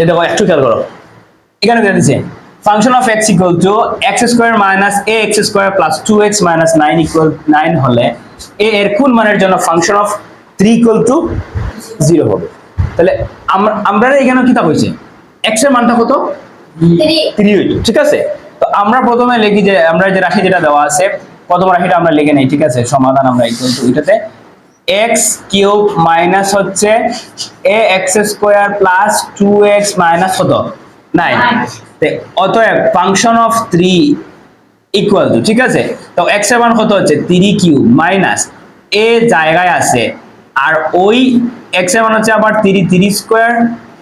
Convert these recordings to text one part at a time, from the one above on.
এই দেখো একটু খেয়াল করো। এখানে দিচ্ছে। Function of x equal to x square minus a x square plus two x minus nine equal nine হলে এ এর কোন মানের জন্য function of three equal to zero হবে? তাহলে আমরা আমরা এখানে কি তা হয়েছে। এক্সের মানটা কত? থ্রি ঠিক আছে? তো আমরা প্রথমে লিখি যে আমরা যে রাশি যেটা দেওয়া আছে প্রথম রাশিটা আমরা লিখে নেই ঠিক আছে? সমাধান আমরা ইকুয়াল টু এটাতে এক্স কিউব মাইনাস হচ্ছে a x square plus two x minus কত? নাইন অতএব function of three equal to ঠিক আছে? তো এক্সের মান কত হচ্ছে? থ্রি কিউব মাইনাস এ জায়গায় আছে। আর ওই এক্সের মান হচ্ছে আবার three three square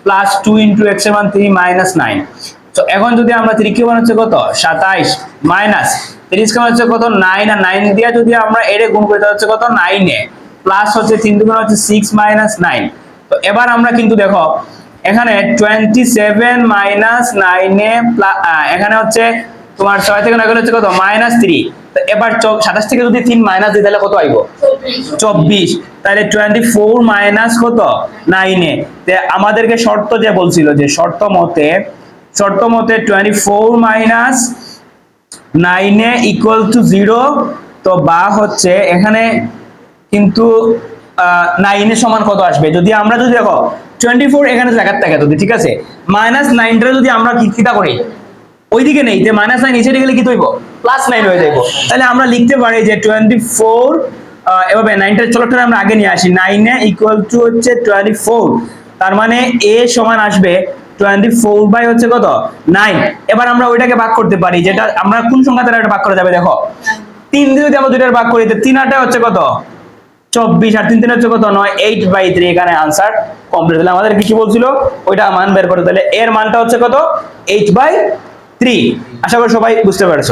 plus two into এক্সের মান থ্রি মাইনাস নাইন তো এখন যদি আমরা থ্রি কিউব মান হচ্ছে কত? সাতাইশ মাইনাস তিরিশ কিউব হচ্ছে কত? নাইন আর নাইন দিয়ে যদি আমরা এরে গুণ করতে হচ্ছে কত? নাইনে প্লাস হচ্ছে তিন দুগুণ হচ্ছে সিক্স মাইনাস নাইন তো এবার আমরা কিন্তু দেখো, এখানে টোয়েন্টি সেভেন মাইনাস নাইনে এখানে হচ্ছে তোমার ছয় থেকে নয় হচ্ছে কত? মাইনাস থ্রি এবার সাতাশ থেকে যদি তিন মাইনাস দিই, তাহলে কত আইব? চব্বিশ। তাহলে টোয়েন্টি ফোর মাইনাস কত নাইনে আমাদেরকে শর্ত যে বলছিল যে শর্ত মতে শর্ত মতে টোয়েন্টি ফোর মাইনাস নাইনে ইকুয়াল টু জিরো তো বা হচ্ছে এখানে কিন্তু নাইনের সমান কত আসবে? যদি আমরা যদি দেখো টোয়েন্টি ফোর এখানে লেখার থাকে যদি, ঠিক আছে? মাইনাস নাইনটা যদি আমরা কিতা করি? ওইদিকে নেই, যে মাইনাস নাইন নিচে গেলে কি হইব প্লাস নাইন হয়ে যাইব। তাহলে আমরা লিখতে পারি যে টোয়েন্টি ফোর এভাবে নাইনটা চলোটা আমরা আগে নিয়ে আসি। নাইনে ইকুয়াল টু হচ্ছে টোয়েন্টি ফোর তার মানে এ সমান আসবে টোয়েন্টি ফোর বাই হচ্ছে কত? নাইন এবার আমরা ওইটাকে ভাগ করতে পারি, যেটা আমরা কোন সংখ্যা দ্বারা ভাগ করা যাবে? দেখো, তিন দিয়ে যদি আমরা দুইটার ভাগ করি তিন আটটা হচ্ছে কত? চব্বিশ আর তিন তিন হচ্ছে কত? নয় এইট বাই থ্রি এখানে আনসার কমপ্লিট তাহলে আমাদের কিছু বলছিল? ওইটা মান বের করতে তাহলে। এর মানটা হচ্ছে কত? এইট বাই থ্রি আশা করি সবাই বুঝতে পারছ।